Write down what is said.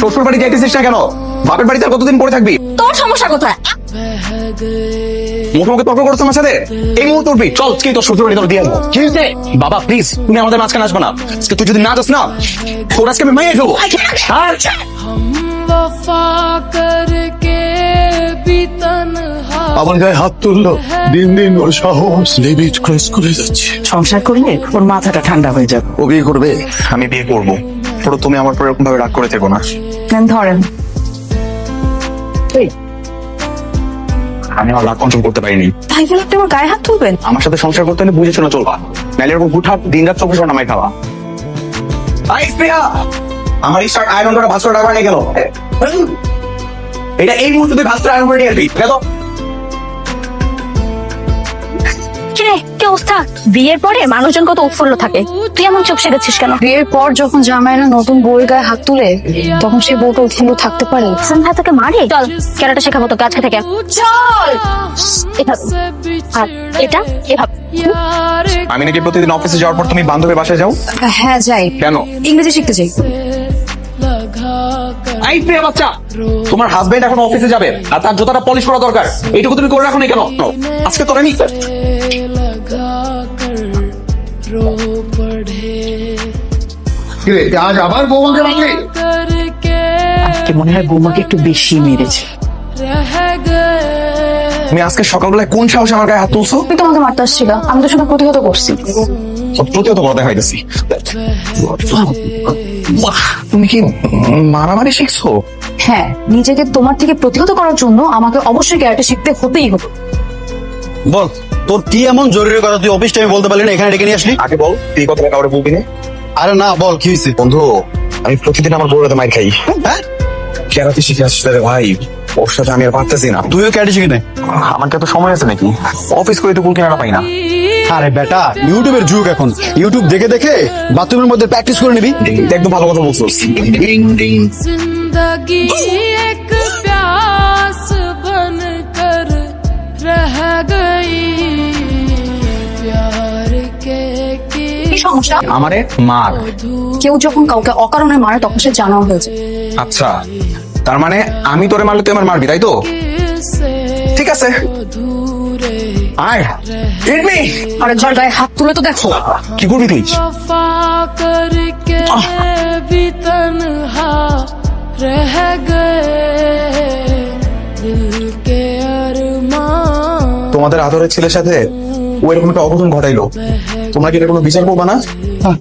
শ্বশুর বাড়ি কেন? বাপের বাড়িতে আর কতদিন পড়ে থাকবি? তোর সমস্যা কোথায়? মুখোমুখি তর্ক আমার সাথে? এই মুহূর্তে উঠবি। চল কি তোর শ্বশুর বাড়ি তোর দিয়ে আসব কি হয়েছে? বাবা প্লিজ তুমি আমাদের মাঝখানে না। আজকে তুই যদি না যাস না তোর আজকে আমি আমার গায়ে হাত তুললো। দিন দিন ওর সাহস করে যাচ্ছে। সংসার করলে ওর মাথাটা ঠান্ডা হয়ে যাবে। ও বিয়ে করবে? আমি বিয়ে করব। পুরো তুমি আমার পর এরকম ভাবে রাগ করে থেকো না। ধরেন। আমি আমার রাগ কন্ট্রোল করতে পারিনি। তাই বলে আপনি আমার গায়ে হাত তুলবেন? আমার সাথে সংসার করতে হলে বুঝেছ না চলবা। নাহলে এরকম হুটহাট দিন রাত চব্বিশ ঘণ্টা আমায় খাওয়া। আই আমার এই শার্ট আয়রন করা ভাস্কর টাকা নিয়ে গেল। এটা এই মুহূর্তে ভাস্কর আয়রন করে নিয়ে আসবি। কিরে কি অবস্থা? বিয়ের পরে মানুষজন কত উৎফুল্ল থাকে। তুই এমন চোখ গেছিস কেন? বিয়ের পর যখন জামাইরা নতুন বউয়ের গায়ে হাত তুলে তখন সে বউটা উৎফুল্ল থাকতে পারে। সন্ধ্যা তাকে মারে? চল ক্যারাটা শেখাবো তো গাছে থেকে। চল! এটা? এভাবে। আমি নাকি প্রতিদিন অফিসে যাওয়ার পর তুমি বান্ধবীর বাসায় যাও? হ্যাঁ যাই। কেন? ইংরেজি শিখতে চাই আই প্রিয়া বাচ্চা তোমার হাজবেন্ড এখন অফিসে যাবে আর তার জুতাটা পলিশ করা দরকার। এইটুকু তুমি করে রাখো না কেন? আজকে তোর আমি আজ আবার বৌমাকে মারলি আজকে মনে হয় বৌমাকে একটু বেশি মেরেছে। তুমি আজকে সকালবেলায় কোন সাহসে আমার গায়ে হাত তুলছো? তুমি তোমাকে মারতে আসছিল। আমি তো প্রতিহত করছি। প্রতিহত তুমি কি মারামারি শিখছো? হ্যাঁ নিজেকে তোমার থেকে প্রতিহত করার জন্য আমাকে অবশ্যই ক্যারেটে শিখতে হতেই হতো বল তোর কি এমন জরুরি কথা তুই অফিস টাইমে বলতে পারলি না এখানে ডেকে নিয়ে আসলি? আগে বল তুই কথাটা কাউরে বলবি না? আরে না বল কি হয়েছে? বন্ধু আমি প্রতিদিন আমার বউরাতে মার খাই। হ্যাঁ? কেরাতে শিখে আসছিস রে ভাই? ওর সাথে আমি আর পারতেছি না। তুইও ক্যাটে শিখে নে আমার কি এত সময় আছে নাকি? অফিস করে তো কুল কেনাটা পাই না। আরে বেটা ইউটিউবের যুগ এখন। ইউটিউব দেখে দেখে বাথরুমের মধ্যে প্র্যাকটিস করে নিবি। একদম ভালো কথা বলছিস। কি की সমস্যা আমারে মার কেউ যখন কাউকে অকারণে মারে তখন সে জানাও হয়েছে আচ্ছা তার মানে আমি তোরে মারলে তুই আমার মারবি তাই তো से ঠিক আছে अधूरे আয় হিট মি আরেকবার গায়ে হাত তুলে তো দেখো কি করবি তুই वफा करके भी तन्हा रह गए दिल के अरमान তোমাদের আদরের ছেলের সাথে ও এরকম একটা অঘটন ঘটাইলো। তোমরা কি এটা কোনো বিচার করবা না?